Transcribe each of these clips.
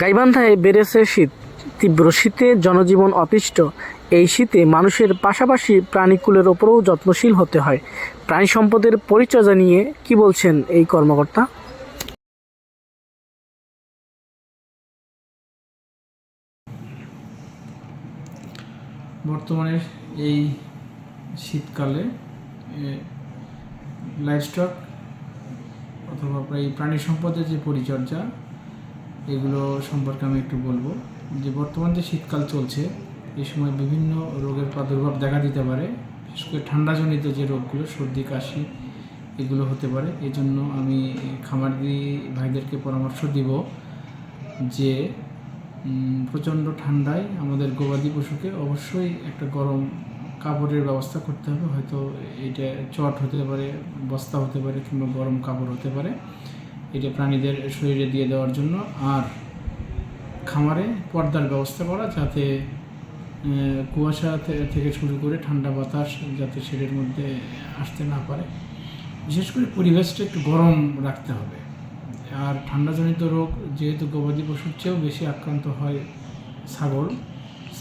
গাইবান্ধায় বেড়েছে শীত। তীব্র শীতে জনজীবন অতিষ্ঠ। এই শীতে মানুষের পাশাপাশি প্রাণীকুলের ওপরেও যত্নশীল হতে হয়। প্রাণী সম্পদের পরিচর্যা নিয়ে কি বলছেন এই কর্মকর্তা? বর্তমানে এই শীতকালে লাইভস্টক অথবা এই প্রাণী সম্পদের যে পরিচর্যা এগুলো সম্পর্কে আমি একটু বলব। যে বর্তমান যে শীতকাল চলছে, এই সময় বিভিন্ন রোগের প্রাদুর্ভাব দেখা দিতে পারে। বিশেষ করে ঠান্ডাজনিত যে রোগগুলো, সর্দি, কাশি, এগুলো হতে পারে। এই জন্য আমি খামারি ভাইদেরকে পরামর্শ দিব যে প্রচণ্ড ঠান্ডায় আমাদের গবাদি পশুকে অবশ্যই একটা গরম কাপড়ের ব্যবস্থা করতে হবে। হয়তো এটা চট হতে পারে, বস্তা হতে পারে কিংবা গরম কাপড় হতে পারে। এটা প্রাণীদের শরীরে দিয়ে দেওয়ার জন্য আর খামারে পর্দার ব্যবস্থা করা যাতে কুয়াশা থেকে শুরু করে ঠান্ডা বাতাস যাতে শেডের মধ্যে আসতে না পারে। বিশেষ করে পরিবেশটা একটু গরম রাখতে হবে। আর ঠান্ডাজনিত রোগ যেহেতু গবাদি পশুর চেয়েও বেশি আক্রান্ত হয় ছাগল,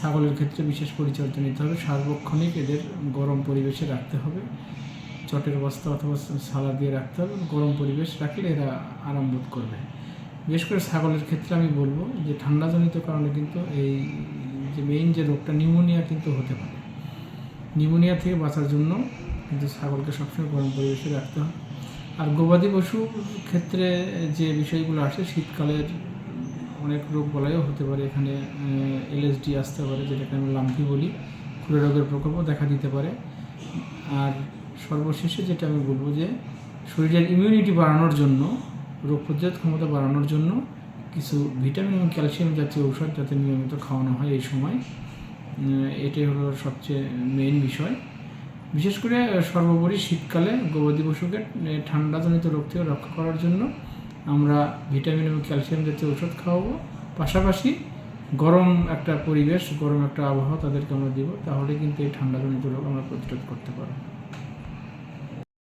ছাগলের ক্ষেত্রে বিশেষ পরিচর্যা নিতে হবে। সার্বক্ষণিক এদের গরম পরিবেশে রাখতে হবে। চটের বস্তা অথবা সালা দিয়ে রাখতে হবে, গরম পরিবেশ রাখলে এরা আরাম বোধ করবে। বিশেষ করে ছাগলের ক্ষেত্রে আমি বলব যে ঠান্ডাজনিত কারণে কিন্তু এই যে মেইন যে রোগটা, নিউমোনিয়া কিন্তু হতে পারে। নিউমোনিয়া থেকে বাঁচার জন্য কিন্তু ছাগলকে সবসময় গরম পরিবেশে রাখতে হয়। আর গবাদি পশু ক্ষেত্রে যে বিষয়গুলো আসে, শীতকালের অনেক রোগ বলাইও হতে পারে। এখানে এলএসডি আসতে পারে, যেটাকে আমি লাম্পি বলি। খুঁড়ে রোগের প্রকোপও দেখা দিতে পারে। আর সর্বশেষে যেটা আমি বলব যে শরীরের ইমিউনিটি বাড়ানোর জন্য রোগ প্রতিরোধ ক্ষমতা বাড়ানোর জন্য কিছু ভিটামিন এবং ক্যালসিয়াম জাতীয় ঔষধ যাতে নিয়মিত খাওয়ানো হয় এই সময় এটাই হলো সবচেয়ে মেইন বিষয়। বিশেষ করে সর্বোপরি শীতকালে গবাদি পশুকে ঠান্ডাজনিত রোগ থেকে রক্ষা করার জন্য আমরা ভিটামিন এবং ক্যালসিয়াম জাতীয় ওষুধ খাওয়াবো। পাশাপাশি গরম একটা পরিবেশ, গরম একটা আবহাওয়া তাদেরকে আমরা দিব, তাহলে কিন্তু এই ঠান্ডাজনিত রোগ আমরা প্রতিরোধ করতে পারব।